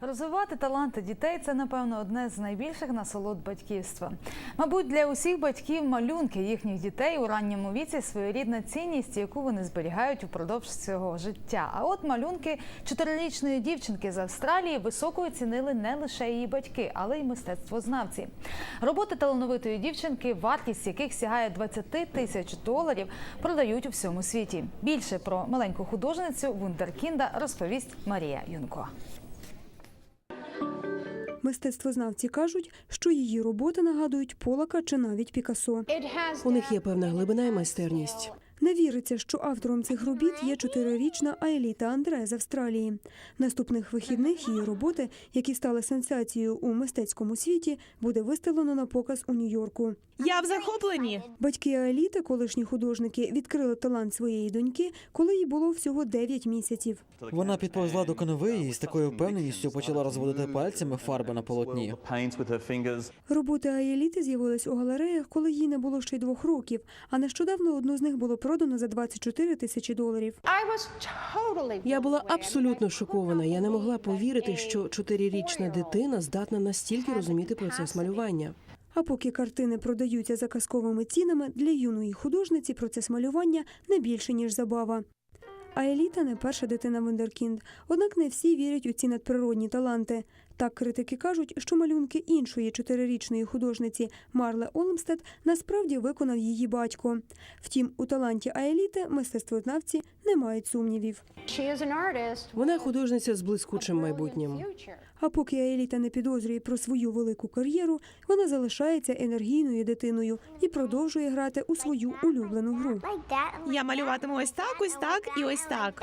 Розвивати таланти дітей це, напевно, одне з найбільших насолод батьківства. Мабуть, для усіх батьків малюнки їхніх дітей у ранньому віці своєрідна цінність, яку вони зберігають упродовж свого життя. А от малюнки чотирирічної дівчинки з Австралії високо оцінили не лише її батьки, але й мистецтвознавці. Роботи талановитої дівчинки, вартість яких сягає 20 тисяч доларів, продають у всьому світі. Більше про маленьку художницю Вундеркінда розповість Марія Юнко. Мистецтвознавці кажуть, що її роботи нагадують Полака чи навіть Пікассо. У них є певна глибина і майстерність. Не віриться, що автором цих робіт є чотирирічна Аеліта Андре з Австралії. Наступних вихідних її роботи, які стали сенсацією у мистецькому світі, буде виставлено на показ у Нью-Йорку. Я в захопленні. Батьки Аеліти, колишні художники, відкрили талант своєї доньки, коли їй було всього 9 місяців. Вона підповзла до канови і з такою впевненістю почала розводити пальцями фарби на полотні. Роботи Аеліти з'явились у галереях, коли їй не було ще й двох років, а нещодавно одну з них було продано за 24 тисячі доларів. Я була абсолютно шокована. Я не могла повірити, що чотирирічна дитина здатна настільки розуміти процес малювання. А поки картини продаються за казковими цінами, для юної художниці процес малювання не більше ніж забава. А Еліта не перша дитина Вундеркінд. Однак не всі вірять у ці надприродні таланти. Так критики кажуть, що малюнки іншої чотирирічної художниці Марле Олмстед насправді виконав її батько. Втім, у таланті Аеліти мистецтвознавці не мають сумнівів. Вона художниця з блискучим майбутнім. А поки Аеліта не підозрює про свою велику кар'єру, вона залишається енергійною дитиною і продовжує грати у свою улюблену гру. Я малюватиму ось так, ось так і ось так.